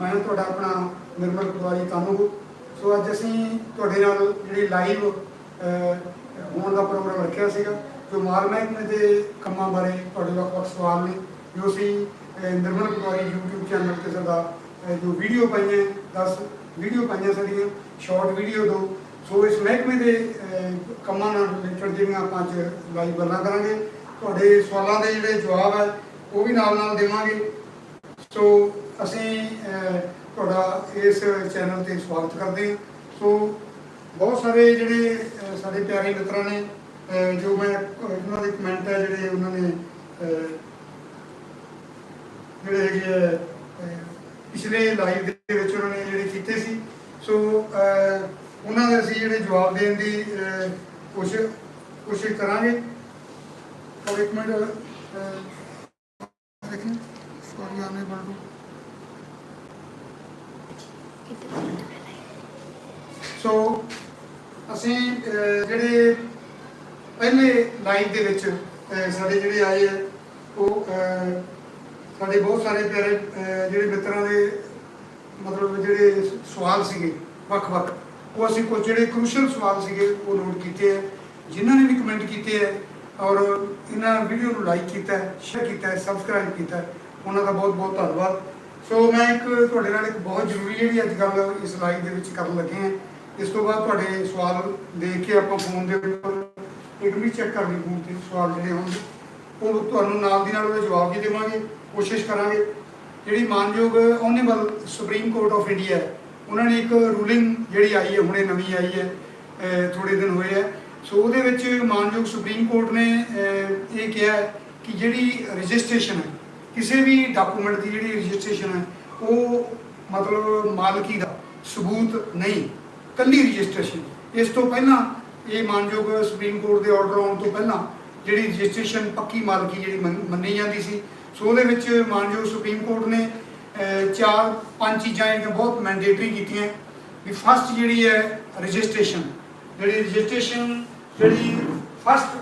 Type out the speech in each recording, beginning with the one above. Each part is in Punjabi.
ਮੈਂ ਤੁਹਾਡਾ ਆਪਣਾ ਨਿਰਮਲ ਕੁਮਾਰੀ ਤਾਨੂੰ ਸੋ ਅੱਜ ਅਸੀਂ ਤੁਹਾਡੇ ਨਾਲ ਜਿਹੜੀ ਲਾਈਵ ਹੋਣ ਦਾ ਪ੍ਰੋਗਰਾਮ ਰੱਖਿਆ ਸੀਗਾ, ਜੋ ਮਾਲ ਮਹਿਕਮੇ ਦੇ ਕੰਮਾਂ ਬਾਰੇ ਤੁਹਾਡੇ ਵੱਖ ਵੱਖ ਸਵਾਲ ਨੇ, ਜੋ ਅਸੀਂ ਨਿਰਮਲ ਕੁਮਾਰੀ YouTube ਚੈਨਲ ਤੇ ਸਾਡਾ ਜੋ ਵੀਡੀਓ ਪਾਈਆਂ 10 ਵੀਡੀਓ ਪਾਈਆਂ ਸਾਡੀਆਂ ਸ਼ਾਰਟ ਵੀਡੀਓ ਦੋ, ਸੋ ਇਸ ਮਹਿਕਮੇ ਦੇ ਕੰਮਾਂ ਨਾਲ ਰਿਲੇਟਡ ਜਿਹੜੀਆਂ ਆਪਾਂ ਅੱਜ ਲਾਈਵ ਗੱਲਾਂ ਕਰਾਂਗੇ, ਤੁਹਾਡੇ ਸਵਾਲਾਂ ਦੇ ਜਿਹੜੇ ਜਵਾਬ ਹੈ ਉਹ ਵੀ ਨਾਲ ਨਾਲ ਦੇਵਾਂਗੇ। ਸੋ ਅਸੀਂ ਤੁਹਾਡਾ ਇਸ ਚੈਨਲ ਤੇ ਸਵਾਗਤ ਕਰਦੇ ਹਾਂ। ਸੋ ਬਹੁਤ ਸਾਰੇ ਜਿਹੜੇ ਸਾਡੇ ਪਿਆਰੇ ਮਿੱਤਰਾਂ ਨੇ ਜੋ ਮੈਂ ਉਹਨਾਂ ਦੇ ਕਮੈਂਟ ਹੈ ਜਿਹੜੇ ਉਹਨਾਂ ਨੇ ਜਿਹੜੇ ਹੈਗੇ ਆ, ਪਿਛਲੇ ਲਾਈਵ ਦੇ ਵਿੱਚ ਉਹਨਾਂ ਨੇ ਜਿਹੜੇ ਕੀਤੇ ਸੀ। ਸੋ ਉਹਨਾਂ ਦੇ ਅਸੀਂ ਜਿਹੜੇ ਜਵਾਬ ਦੇਣ ਦੀ ਕੋਸ਼ਿਸ਼ ਕੋਸ਼ਿਸ਼ ਕਰਾਂਗੇ। ਔਰ ਇੱਕ ਮਿੰਟ ਸੌਰੀ ਆਨੇ ਬਲਡੂ ਸੋ ਅਸੀਂ ਜਿਹੜੇ ਪਹਿਲੇ ਲਾਈਵ ਦੇ ਵਿੱਚ ਸਾਡੇ ਜਿਹੜੇ ਆਏ ਆ, ਉਹ ਸਾਡੇ ਬਹੁਤ ਸਾਰੇ ਪਿਆਰੇ ਜਿਹੜੇ ਮਿੱਤਰਾਂ ਦੇ, ਮਤਲਬ ਜਿਹੜੇ ਸਵਾਲ ਸੀਗੇ, ਵੱਖ-ਵੱਖ, ਉਹ ਅਸੀਂ ਕੁਝ ਜਿਹੜੇ ਕ੍ਰੂਸ਼ਲ ਸਵਾਲ ਸੀਗੇ, ਉਹ ਨੋਟ ਕੀਤੇ ਆ। ਜਿਨ੍ਹਾਂ ਨੇ ਵੀ ਕਮੈਂਟ ਕੀਤੇ ਆ, ਔਰ ਇਹਨਾਂ ਵੀਡੀਓ ਨੂੰ ਲਾਈਕ ਕੀਤਾ ਸ਼ੇਅਰ ਕੀਤਾ ਸਬਸਕ੍ਰਾਈਬ ਕੀਤਾ ਉਹਨਾਂ ਦਾ ਬਹੁਤ-ਬਹੁਤ ਧੰਨਵਾਦ। ਸੋ ਮੈਂ ਇੱਕ ਤੁਹਾਡੇ ਨਾਲ ਇੱਕ ਬਹੁਤ ਜ਼ਰੂਰੀ ਜਿਹੜੀ ਅੱਜ ਕੱਲ ਇਸ ਲਾਈਵ ਦੇ ਵਿੱਚ ਕਰਨ ਲੱਗੇ ਹਾਂ। ਇਸ ਤੋਂ ਬਾਅਦ ਤੁਹਾਡੇ ਸਵਾਲ ਦੇਖ ਕੇ ਆਪਾਂ ਫੋਨ ਦੇ ਉੱਪਰ ਇੱਕ ਵੀ ਚੈੱਕ ਕਰਨੀ ਫੋਨ ਤੇ ਸਵਾਲ ਜਿਹੜੇ ਹੋਣਗੇ ਉਹ ਤੁਹਾਨੂੰ ਨਾਲ ਦੀ ਨਾਲ ਉਹਦੇ ਜਵਾਬ ਵੀ ਦੇਵਾਂਗੇ ਕੋਸ਼ਿਸ਼ ਕਰਾਂਗੇ। ਜਿਹੜੀ ਮਾਨਯੋਗ honourable Supreme Court of India ਹੈ, ਉਹਨਾਂ ਨੇ ਇੱਕ ਰੂਲਿੰਗ ਜਿਹੜੀ ਆਈ ਹੈ ਹੁਣੇ ਨਵੀਂ ਆਈ ਹੈ ਥੋੜੇ ਦਿਨ ਹੋਏ ਆ ਸੋ ਉਹਦੇ ਵਿੱਚ ਮਾਨਯੋਗ ਸੁਪਰੀਮ ਕੋਰਟ ਨੇ ਇਹ ਕਿਹਾ ਕਿ ਜਿਹੜੀ ਰਜਿਸਟ੍ਰੇਸ਼ਨ ਹੈ ਕਿਸੇ ਵੀ ਡਾਕੂਮੈਂਟ ਦੀ ਜਿਹੜੀ ਰਜਿਸਟ੍ਰੇਸ਼ਨ ਹੈ, ਉਹ ਮਤਲਬ ਮਾਲਕੀ ਦਾ ਸਬੂਤ ਨਹੀਂ, ਕੱਲੀ ਰਜਿਸਟ੍ਰੇਸ਼ਨ ਇਸ ਤੋਂ ਪਹਿਲਾਂ, ਇਹ ਮਾਨਯੋਗ ਸੁਪਰੀਮ ਕੋਰਟ ਦੇ ਆਰਡਰ ਆਉਣ ਤੋਂ ਪਹਿਲਾਂ ਜਿਹੜੀ ਰਜਿਸਟ੍ਰੇਸ਼ਨ ਪੱਕੀ ਮਾਲਕੀ ਜਿਹੜੀ ਮੰਨੀ ਜਾਂਦੀ ਸੀ, ਸੋ ਉਹਦੇ ਵਿੱਚ ਮਾਨਯੋਗ ਸੁਪਰੀਮ ਕੋਰਟ ਨੇ ਚਾਰ, ਪੰਜ ਚੀਜ਼ਾਂ ਜਿਹੜੀਆਂ ਬਹੁਤ ਮੈਂਡੇਟਰੀ ਕੀਤੀਆਂ ਵੀ ਫਸਟ ਜਿਹੜੀ ਹੈ ਰਜਿਸਟ੍ਰੇਸ਼ਨ ਜਿਹੜੀ ਰਜਿਸਟ੍ਰੇਸ਼ਨ ਜਿਹੜੀ ਫਸਟ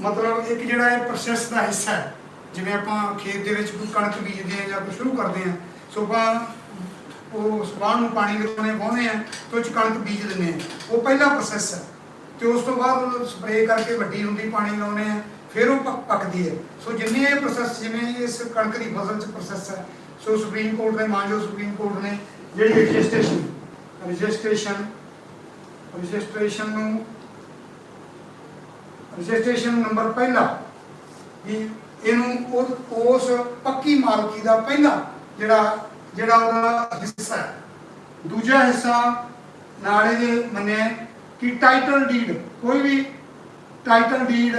ਮਤਲਬ ਇੱਕ ਜਿਹੜਾ ਇਹ ਪ੍ਰੋਸੈਸ ਦਾ ਹਿੱਸਾ ਹੈ ਜਿਵੇਂ ਆਪਾਂ ਖੇਤ ਦੇ ਵਿੱਚ ਕੋਈ ਕਣਕ ਬੀਜਦੇ ਆ ਜਾਂ ਕੁਝ ਸ਼ੁਰੂ ਕਰਦੇ ਆ ਸੋ ਆਪਾਂ ਉਹ ਸਵਾਹ ਨੂੰ ਪਾਣੀ ਲਗਾਉਣੇ ਪਾਉਂਦੇ ਆ ਤੇ ਉਹ 'ਚ ਕਣਕ ਬੀਜ ਦਿੰਦੇ ਆ ਉਹ ਪਹਿਲਾ ਪ੍ਰੋਸੈਸ ਹੈ। ਤੇ ਉਸ ਤੋਂ ਬਾਅਦ ਸਪਰੇਅ ਕਰਕੇ ਵੱਡੀ ਹੁੰਦੀ ਪਾਣੀ ਲਾਉਨੇ ਆ ਫਿਰ ਉਹ ਪੱਕਦੀ ਹੈ। ਸੋ ਜਿੰਨੇ ਇਹ ਪ੍ਰੋਸੈਸ ਜਿਵੇਂ ਇਸ ਕਣਕ ਦੀ ਫਸਲ 'ਚ ਪ੍ਰੋਸੈਸ ਹੈ, ਸੋ ਸੁਪਰੀਮ ਕੋਰਟ ਨੇ ਮਾਨਜੋ ਸੁਪਰੀਮ ਕੋਰਟ ਨੇ ਜਿਹੜੀ ਰਜਿਸਟ੍ਰੇਸ਼ਨ ਰਜਿਸਟ੍ਰੇਸ਼ਨ ਰਜਿਸਟ੍ਰੇਸ਼ਨ ਨੂੰ, ਰਜਿਸਟ੍ਰੇਸ਼ਨ ਨੰਬਰ ਪਹਿਲਾ ਵੀ ਇਹਨੂੰ ਉਸ ਪੱਕੀ ਮਾਲਕੀ ਦਾ ਪਹਿਲਾ ਜਿਹੜਾ ਜਿਹੜਾ ਉਹਦਾ ਹਿੱਸਾ ਹੈ। ਦੂਜਾ ਹਿੱਸਾ ਨਾਲ ਇਹਦੇ ਮੰਨਿਆ ਕਿ ਟਾਈਟਲ ਡੀਡ ਕੋਈ ਵੀ ਟਾਈਟਲ ਡੀਡ